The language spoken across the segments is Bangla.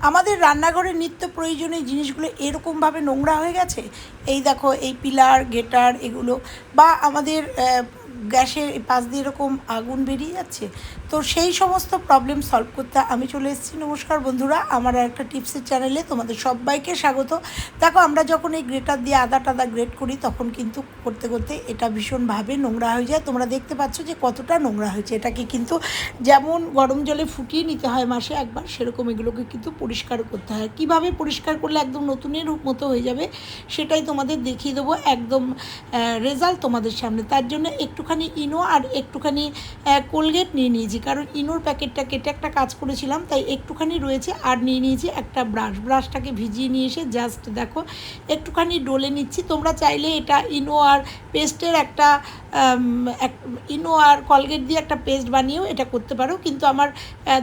আমাদের রান্নাঘরের নিত্য প্রয়োজনীয় জিনিসগুলো এরকমভাবে নোংরা হয়ে গেছে? এই দেখো, এই পিলার, গেটার এগুলো বা আমাদের গ্যাসের পাশ দিয়ে এরকম আগুন বেরিয়ে যাচ্ছে, তো সেই সমস্ত প্রবলেম সলভ করতে আমি চলে এসেছি। নমস্কার বন্ধুরা, আমার একটা টিপসের চ্যানেলে তোমাদের সবাইকে স্বাগত। দেখো, আমরা যখন এই গ্রেটার দিয়ে আদা টাদা গ্রেট করি, তখন কিন্তু করতে করতে এটা ভীষণভাবে নোংরা হয়ে যায়। তোমরা দেখতে পাচ্ছ যে কতটা নোংরা হয়েছে। এটাকে কিন্তু যেমন গরম জলে ফুটিয়ে নিতে হয় মাসে একবার, সেরকম এগুলোকে কিন্তু পরিষ্কার করতে হয়। কীভাবে পরিষ্কার করলে একদম নতুনের মতো হয়ে যাবে, সেটাই তোমাদের দেখিয়ে দেবো। একদম রেজাল্ট তোমাদের সামনে। তার জন্য একটুখানি ইনো আর একটুখানি কোলগেট নিয়ে নিয়েছি। কারণ ইনোর প্যাকেটটা কেটে একটা কাজ করেছিলাম, তাই একটুখানি রয়েছে আর নিয়ে নিয়েছি একটা ব্রাশ। ব্রাশটাকে ভিজিয়ে নিয়ে এসে জাস্ট দেখো, একটুখানি ডলে নিচ্ছি। তোমরা চাইলে এটা ইনো আর পেস্টের একটা এক- ইনো আর কলগেট দিয়ে একটা পেস্ট বানিয়েও এটা করতে পারো। কিন্তু আমার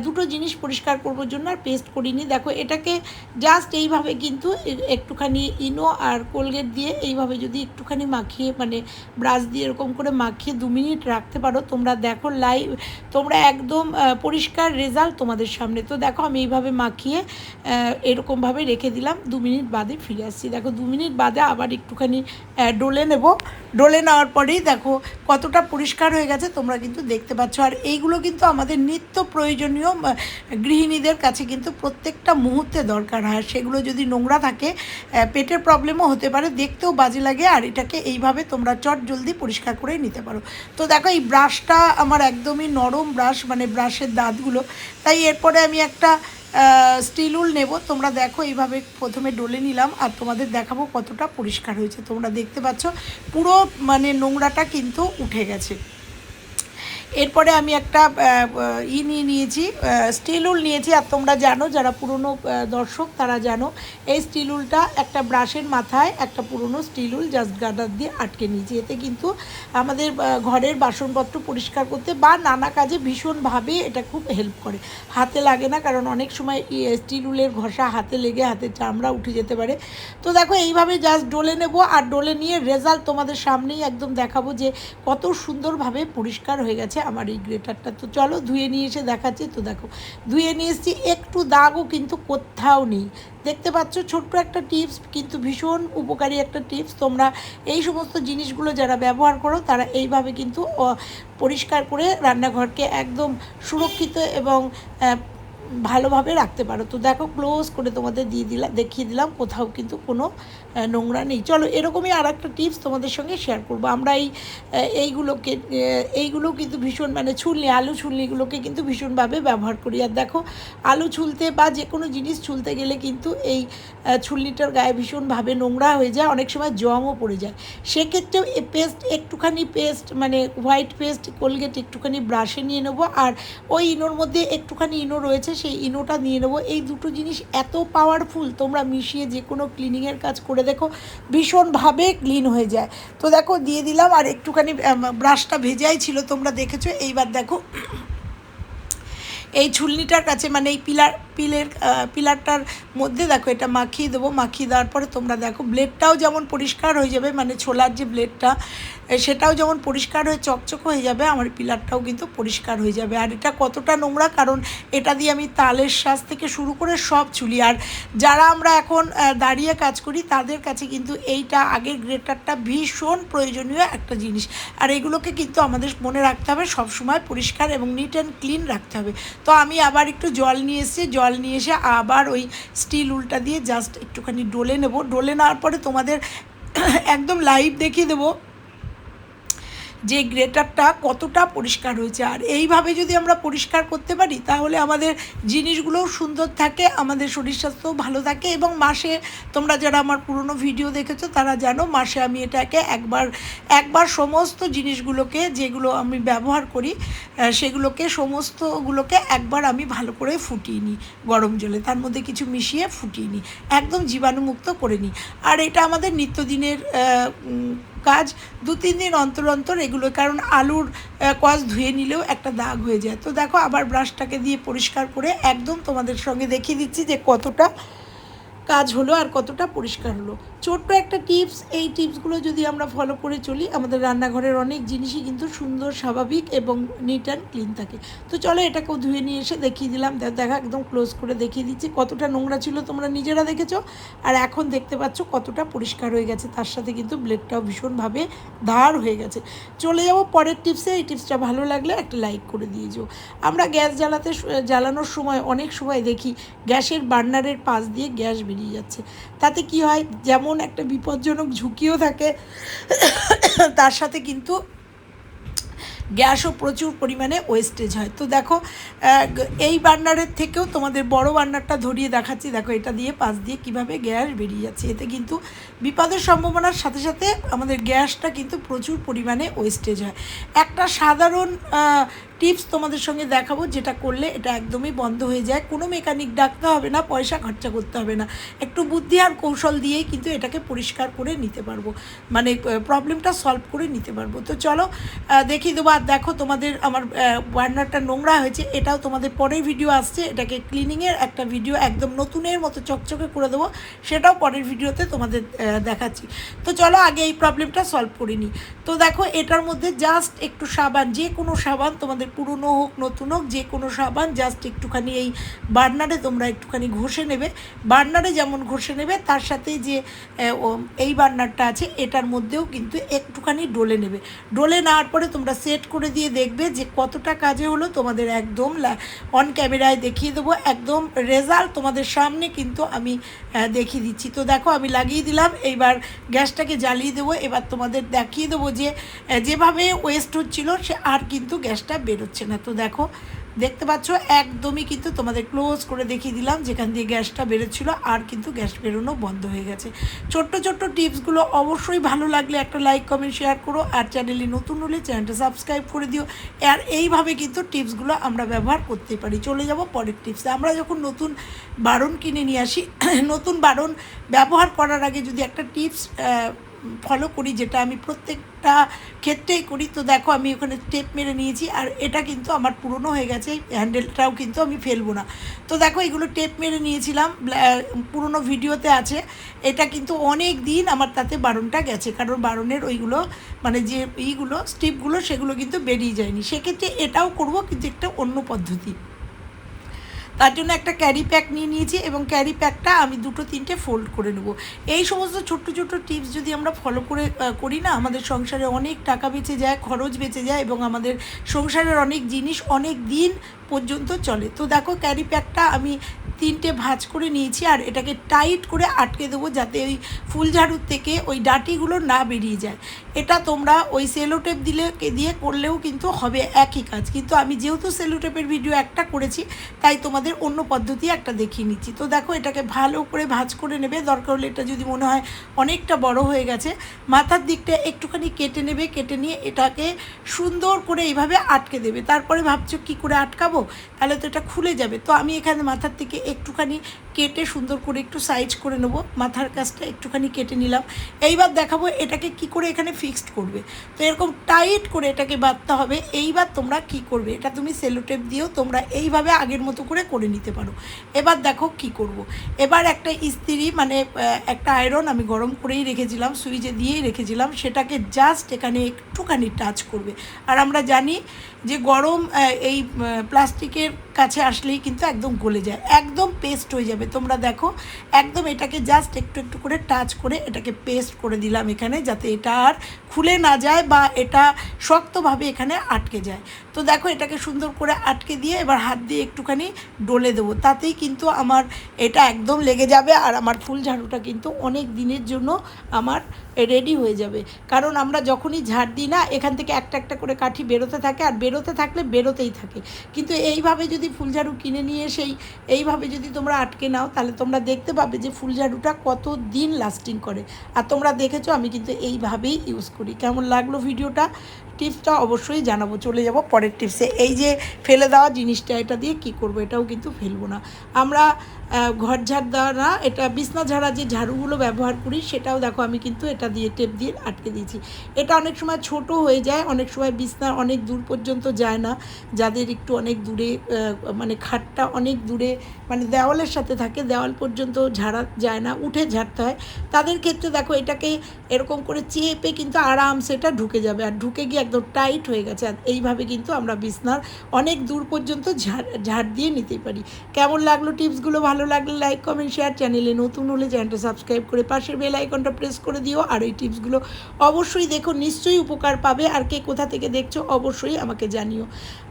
দুটো জিনিস পরিষ্কার করবার জন্য আর পেস্ট করিনি। দেখো, এটাকে জাস্ট এইভাবে কিন্তু একটুখানি ইনো আর কোলগেট দিয়ে এইভাবে যদি একটুখানি মাখিয়ে মানে ব্রাশ দিয়ে এরকম করে মাখিয়ে দু মিনিট রাখতে পারো। তোমরা দেখো লাইভ তোমরা একদম পরিষ্কার রেজাল্ট তোমাদের সামনে। তো দেখো আমি এইভাবে মাখিয়ে এরকমভাবে রেখে দিলাম। দু মিনিট বাদে ফিরে আসছি। দেখো দু মিনিট বাদে আবার একটুখানি ডলে নেব। ডলে নেওয়ার পরেই দেখো কতটা পরিষ্কার হয়ে গেছে, তোমরা কিন্তু দেখতে পাচ্ছ। আর এইগুলো কিন্তু আমাদের নিত্য প্রয়োজনীয় গৃহিণীদের কাছে কিন্তু প্রত্যেকটা মুহূর্তে দরকার হয়। সেগুলো যদি নোংরা থাকে পেটের প্রবলেমও হতে পারে, দেখতেও বাজে লাগে। আর এটাকে এইভাবে তোমরা চট জলদি পরিষ্কার করে নিতে পারো। তো দেখো, এই ব্রাশটা আমার একদমই নরম ব্রাশ মানে ব্রাশের দাঁতগুলো। তাই এরপরে আমি একটা স্টিল উল নেব। তোমরা দেখো, এইভাবে প্রথমে ডলে নিলাম আর তোমাদের দেখাবো কতটা পরিষ্কার হয়েছে। তোমরা দেখতে পাচ্ছ, পুরো মানে নোংরাটা কিন্তু উঠে গেছে। এরপরে আমি একটা ই নিয়ে নিয়েছি স্টিল উল নিয়েছি। আর তোমরা জানো, যারা পুরনো দর্শক, তারা জানো, এই স্টিল উলটা একটা ব্রাশের মাথায় একটা পুরনো স্টিল উল জাস্ট গার্ডার দিয়ে আটকে নিয়েছি। এতে কিন্তু আমাদের ঘরের বাসনপত্র পরিষ্কার করতে বা নানা কাজে ভীষণভাবে এটা খুব হেল্প করে। হাতে লাগে না, কারণ অনেক সময় স্টিল উলের ঘষা হাতে লেগে হাতের চামড়া উঠে যেতে পারে। তো দেখো, এইভাবে জাস্ট ডলে নেব, আর ডলে নিয়ে রেজাল্ট তোমাদের সামনেই একদম দেখাবো যে কত সুন্দরভাবে পরিষ্কার হয়ে গেছে। আমার এই গ্রেটারটা। তো চলো ধুয়ে নিয়ে এসে দেখাচ্ছি। তো দেখো, ধুয়ে নিয়ে এসেছি, একটু দাগও কিন্তু কোথাও নেই। দেখতে পাচ্ছ, ছোট্ট একটা টিপস, কিন্তু ভীষণ উপকারী একটা টিপস। তোমরা এই সমস্ত জিনিসগুলো যারা ব্যবহার করো, তারা এইভাবে কিন্তু পরিষ্কার করে রান্নাঘরকে একদম সুরক্ষিত এবং ভালোভাবে রাখতে পারো। তো দেখো ক্লোজ করে তোমাদের দিয়ে দিলাম দেখিয়ে দিলাম, কোথাও কিন্তু কোনো নোংরা নেই। চলো, এরকমই আর একটা টিপস তোমাদের সঙ্গে শেয়ার করব। আমরা এই এইগুলোকে এইগুলো কিন্তু ভীষণ মানে ছুলনি, আলু ছুলনিগুলোকে কিন্তু ভীষণভাবে ব্যবহার করি। আর দেখো, আলু ছুলতে বা যে কোনো জিনিস ছুলতে গেলে কিন্তু এই ছুলনিটার গায়ে ভীষণভাবে নোংরা হয়ে যায়, অনেক সময় জমও পড়ে যায়। সেক্ষেত্রেও এই পেস্ট একটুখানি পেস্ট মানে হোয়াইট পেস্ট কোলগেট একটুখানি ব্রাশে নিয়ে নেব। আর ওই ইনোর মধ্যে একটুখানি ইনো রয়েছে সেই ইনোটা নিয়ে নেব। এই দুটো জিনিস এত পাওয়ারফুল তোমরা মিশিয়ে যে কোনো ক্লিনিংয়ের কাজ করে দেখো, ভীষণভাবে ক্লিন হয়ে যায়। তো দেখো, দিয়ে দিলাম আর একটুখানি ব্রাশটা ভেজাই ছিল, তোমরা দেখেছ। এইবার দেখো, এই ছুলনিটার কাছে মানে এই পিলার পিলের পিলারটার মধ্যে দেখো এটা মাখিয়ে দেবো, মাখিয়ে দেওয়ার পরে তোমরা দেখো ব্লেডটাও যেমন পরিষ্কার হয়ে যাবে মানে ছোলার যে ব্লেডটা সেটাও যেমন পরিষ্কার হয়ে চকচক হয়ে যাবে, আমার পিলারটাও কিন্তু পরিষ্কার হয়ে যাবে। আর এটা কতটা নোংরা, কারণ এটা দিয়ে আমি তালের শ্বাস থেকে শুরু করে সব চুলি আর যারা আমরা এখন দাঁড়িয়ে কাজ করি, তাদের কাছে কিন্তু এইটা আগের গ্রেটারটা ভীষণ প্রয়োজনীয় একটা জিনিস। আর এগুলোকে কিন্তু আমাদের মনে রাখতে হবে, সবসময় পরিষ্কার এবং নিট অ্যান্ড ক্লিন রাখতে হবে। তো আমি আবার একটু জল নিয়ে এসেছি, জল নিয়ে এসে আবার ওই স্টিল উলটা দিয়ে জাস্ট একটুখানি ডলে নেব। ডলে নেওয়ার পরে তোমাদের একদম লাইভ দেখিয়ে দেবো। যে গ্রেটারটা কতটা পরিষ্কার হয়েছে। আর এইভাবে যদি আমরা পরিষ্কার করতে পারি, তাহলে আমাদের জিনিসগুলোও সুন্দর থাকে, আমাদের শরীর স্বাস্থ্যও ভালো থাকে এবং মাসে, তোমরা যারা আমার পুরনো ভিডিও দেখেছ, তারা জানো মাসে আমি এটাকে একবার একবার সমস্ত জিনিসগুলোকে যেগুলো আমি ব্যবহার করি সেগুলোকে, সমস্তগুলোকে একবার আমি ভালো করে ফুটিয়ে নিই গরম জলে। তার মধ্যে কিছু মিশিয়ে ফুটিয়ে নিই। একদম জীবাণুমুক্ত করে নিই। আর এটা আমাদের নিত্যদিনের কাজ দু তিন দিন অন্তর অন্তর এগুলো কারণ আলুর আহ, ধুয়ে নিলেও একটা দাগ হয়ে যায়। তো দেখো আবার ব্রাশটাকে দিয়ে পরিষ্কার করে একদম তোমাদের সঙ্গে দেখিয়ে দিচ্ছি যে কতটা কাজ হলো আর কতটা পরিষ্কার হলো। ছোট্ট একটা টিপস, এই টিপসগুলো যদি আমরা ফলো করে চলি, আমাদের রান্নাঘরের অনেক জিনিসই কিন্তু সুন্দর, স্বাভাবিক এবং নিট অ্যান্ড ক্লিন থাকে। তো চলো এটাকেও ধুয়ে নিয়ে এসে দেখিয়ে দিলাম। দেখা একদম ক্লোজ করে দেখিয়ে দিচ্ছি, কতটা নোংরা ছিল তোমরা নিজেরা দেখেছ, আর এখন দেখতে পাচ্ছ কতটা পরিষ্কার হয়ে গেছে। তার সাথে কিন্তু ব্লেডটাও ভীষণভাবে ধার হয়ে গেছে। চলে যাব পরের টিপসে, এই টিপসটা ভালো লাগলে একটা লাইক করে দিয়ে যাও। আমরা গ্যাস জ্বালাতে জ্বালানোর সময় অনেক সময় দেখি, গ্যাসের বার্নারের পাশ দিয়ে গ্যাস বেরিয়ে যাচ্ছে। তাতে কি হয়, যেমন একটা বিপজ্জনক ঝুঁকিও থাকে। তার সাথে কিন্তু গ্যাসও প্রচুর পরিমাণে ওয়েস্টেজ হয়। তো দেখো এই বার্নারের থেকেও তোমাদের বড় বার্নারটা ধরিয়ে দেখাচ্ছি। দেখো, এটা দিয়ে পাশ দিয়ে কীভাবে গ্যাস বেরিয়ে যাচ্ছে। এতে কিন্তু বিপদের সম্ভাবনার সাথে সাথে আমাদের গ্যাসটা কিন্তু প্রচুর পরিমাণে ওয়েস্টেজ হয়। একটা সাধারণ টিপস তোমাদের সঙ্গে দেখাবো, যেটা করলে এটা একদমই বন্ধ হয়ে যায়। কোনো মেকানিক ডাকতে হবে না, পয়সা খরচা করতে হবে না। একটু বুদ্ধি আর কৌশল দিয়েই কিন্তু এটাকে পরিষ্কার করে নিতে পারব। মানে প্রবলেমটা সলভ করে নিতে পারব। তো চলো দেখিয়ে দেবো। আর দেখো তোমাদের আমার বার্নারটা নোংরা হয়েছে, এটাও তোমাদের পরের ভিডিও আসছে। এটাকে ক্লিনিংয়ের একটা ভিডিও একদম নতুনের মতো চকচকে করে দেবো। সেটাও পরের ভিডিওতে তোমাদের দেখাচ্ছি। তো চলো, আগে এই প্রবলেমটা সলভ করে নিই। তো দেখো, এটার মধ্যে জাস্ট একটু সাবান যে কোনো সাবান তোমাদের পুরনো হোক, নতুন হোক, যে কোনো সাবান জাস্ট একটুখানি এই বার্নারে তোমরা একটুখানি ঘষে নেবে। বার্নারে যেমন ঘষে নেবে, তার সাথে যে এই বার্নারটা আছে, এটার মধ্যেও কিন্তু একটুখানি ডলে নেবে। ডলে নেওয়ার পরে তোমরা সেট করে দিয়ে দেখবে যে কতটা কাজে হলো। তোমাদের একদম অন ক্যামেরায় দেখিয়ে দেবো। একদম রেজাল্ট তোমাদের সামনে কিন্তু আমি দেখিয়ে দিচ্ছি। তো দেখো, আমি লাগিয়ে দিলাম। এইবার গ্যাসটাকে জ্বালিয়ে দেবো। এবার তোমাদের দেখিয়ে দেবো যে যেভাবে ওয়েস্ট হচ্ছিল, সে আর কিন্তু গ্যাসটা বেরোচ্ছে না। তো দেখো, দেখতে পাচ্ছ, একদমই কিন্তু তোমাদের ক্লোজ করে দেখিয়ে দিলাম, যেখান দিয়ে গ্যাসটা বেরোচ্ছিল, আর কিন্তু গ্যাস বেরোনো বন্ধ হয়ে গেছে। ছোট্ট ছোট্ট টিপসগুলো অবশ্যই ভালো লাগলে একটা লাইক কমেন্ট শেয়ার করো, আর চ্যানেলে নতুন হলে চ্যানেলটা সাবস্ক্রাইব করে দিও। আর এইভাবে কিন্তু টিপসগুলো আমরা ব্যবহার করতে পারি। চলে যাব পরের টিপসে আমরা যখন নতুন বারণ কিনে নিয়ে আসি, নতুন বারণ ব্যবহার করার আগে যদি একটা টিপস ফলো করি, যেটা আমি প্রত্যেকটা ক্ষেত্রেই করি। তো দেখো, আমি ওখানে টেপ মেরে নিয়েছি, আর এটা কিন্তু আমার পুরনো হয়ে গেছে হ্যান্ডেলটাও কিন্তু আমি ফেলব না। তো দেখো, এগুলো টেপ মেরে নিয়েছিলাম পুরনো ভিডিওতে আছে। এটা কিন্তু অনেক দিন আমার তাতে বারণটা গেছে, কারণ বারণের ওইগুলো মানে যে ইগুলো স্টিপগুলো সেগুলো কিন্তু বেরিয়ে যায়নি। সেক্ষেত্রে এটাও করব, কিন্তু একটা অন্য পদ্ধতি। তার জন্য একটা ক্যারি প্যাক নিয়ে নিয়েছি এবং ক্যারি প্যাকটা আমি দুটো তিনটে ফোল্ড করে নেব। এই সমস্ত ছোট্ট ছোট্ট টিপস যদি আমরা ফলো করে করি না, আমাদের সংসারে অনেক টাকা বেঁচে যায়, খরচ বেঁচে যায় এবং আমাদের সংসারের অনেক জিনিস অনেক দিন পর্যন্ত চলে। তো দেখো ক্যারি প্যাকটা আমি তিনটে ভাঁজ করে নিয়েছি আর এটাকে টাইট করে আটকে দেবো যাতে ওই ফুল ঝাড়ুর থেকে ওই ডাটিগুলো না বেরিয়ে যায়। এটা তোমরা ওই সেলোটেপ দিলে দিয়ে করলেও কিন্তু হবে একই কাজ। কিন্তু আমি যেহেতু সেলোটেপের ভিডিও একটা করেছি, তাই তোমাদের অন্য পদ্ধতি একটা দেখিয়ে নিচ্ছি। তো দেখো, এটাকে ভালো করে ভাঁজ করে নেবে। দরকার হলে এটা যদি মনে হয় অনেকটা বড় হয়ে গেছে, মাথার দিকটা একটুখানি কেটে নেবে, কেটে নিয়ে এটাকে সুন্দর করে এইভাবে আটকে দেবে। তারপরে ভাবছ কি করে আটকাবো? তাহলে তো এটা খুলে যাবে। তো আমি এখানে মাথার থেকে একটুখানি কেটে সুন্দর করে একটু সাইজ করে নেব। মাথার কাছটা একটুখানি কেটে নিলাম। এইবার দেখাবো এটাকে কি করে এখানে ফিক্সড করবে। তো এরকম টাইট করে এটাকে বাঁধতে হবে। এইবার তোমরা কি করবে? এটা তুমি সেলোটেপ দিয়েও তোমরা এইভাবে আগের মতো করে করে নিতে পারো। এবার দেখো কি করব। এবার একটা ইস্ত্রি মানে একটা আয়রন আমি গরম করেই রেখেছিলাম, সুইচে দিয়েই রেখেছিলাম। সেটাকে জাস্ট এখানে একটুখানি টাচ করবে। আর আমরা জানি যে গরম এই প্লাস্টিকের কাছে আসলেই কিন্তু একদম গলে যায়, একদম পেস্ট হয়ে যাবে। তোমরা দেখো, একদম এটাকে জাস্ট একটু একটু করে টাচ করে এটাকে পেস্ট করে দিলাম এখানে, যাতে এটা আর খুলে না যায় বা এটা শক্তভাবে এখানে আটকে যায়। তো দেখো, এটাকে সুন্দর করে আটকে দিয়ে এবার হাত দিয়ে একটুখানি ডলে দেবো। তাতেই কিন্তু আমার এটা একদম লেগে যাবে আর আমার ফুল ঝাড়ুটা কিন্তু অনেক দিনের জন্য আমার রেডি হয়ে যাবে। কারণ আমরা যখনই ঝাড় দিই না, এখান থেকে একটা একটা করে কাঠি বেরোতে থাকে আর বেরোতে থাকলে বেরোতেই থাকে। কিন্তু এইভাবে যদি ফুল ঝাড়ু কিনে নিয়ে সেই এইভাবে যদি তোমরা আটকে নাও, তাহলে তোমরা দেখতে পাবে যে ফুল ঝাড়ুটা কত দিন লাস্টিং করে। আর তোমরা দেখেছ, আমি কিন্তু এইভাবেই ইউজ করি। কেমন লাগল ভিডিওটা? টিপসটা অবশ্যই জানাব। চলে যাব পরের টিপসে। এই যে ফেলে দেওয়া জিনিসটা, এটা দিয়ে কি করব? এটাও কিন্তু ফেলব না। আমরা ঘর ঝাড় দেওয়া না, এটা বিছনা ঝাড়া যে ঝাড়ুগুলো ব্যবহার করি, সেটাও দেখো আমি কিন্তু এটা দিয়ে টেপ দিয়ে আটকে দিয়েছি। এটা অনেক সময় ছোট হয়ে যায়, অনেক সময় বিছনা অনেক দূর পর্যন্ত যায় না। যাদের একটু অনেক দূরে মানে খাটটা অনেক দূরে মানে দেওয়ালের সাথে থাকে, দেওয়াল পর্যন্ত ঝাড়া যায় না, উঠে ঝাড়তে হয়। তাদের ক্ষেত্রে দেখো এটাকে এরকম করে চেপে কিন্তু আরাম সেটা ঢুকে যাবে। আর ঢুকে গিয়ে একদম টাইট হয়ে গেছে। আর এইভাবে কিন্তু আমরা বিছনার অনেক দূর পর্যন্ত ঝাড় ঝাড় দিয়ে নিতে পারি। কেমন লাগল টিপসগুলো? ভালো লাগলে লাইক, কমেন্ট, শেয়ার চ্যানেলে নতুন হলে চ্যানেলটা সাবস্ক্রাইব করে পাশের বেল আইকনটা প্রেস করে দিও। আর এই টিপসগুলো অবশ্যই দেখো, নিশ্চয়ই উপকার পাবে। আর কে কোথা থেকে দেখছ অবশ্যই আমাকে জানিও।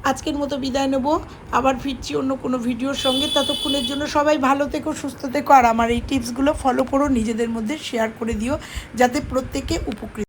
আজকের মতো বিদায় নেব। আবার ফিরছি অন্য কোনো ভিডিওর সঙ্গে। ততক্ষণের জন্য সবাই ভালো থেকো, সুস্থ থেকো, আর আমার এই টিপসগুলো ফলো করো, নিজেদের মধ্যে শেয়ার করে দিও, যাতে প্রত্যেকে উপকৃত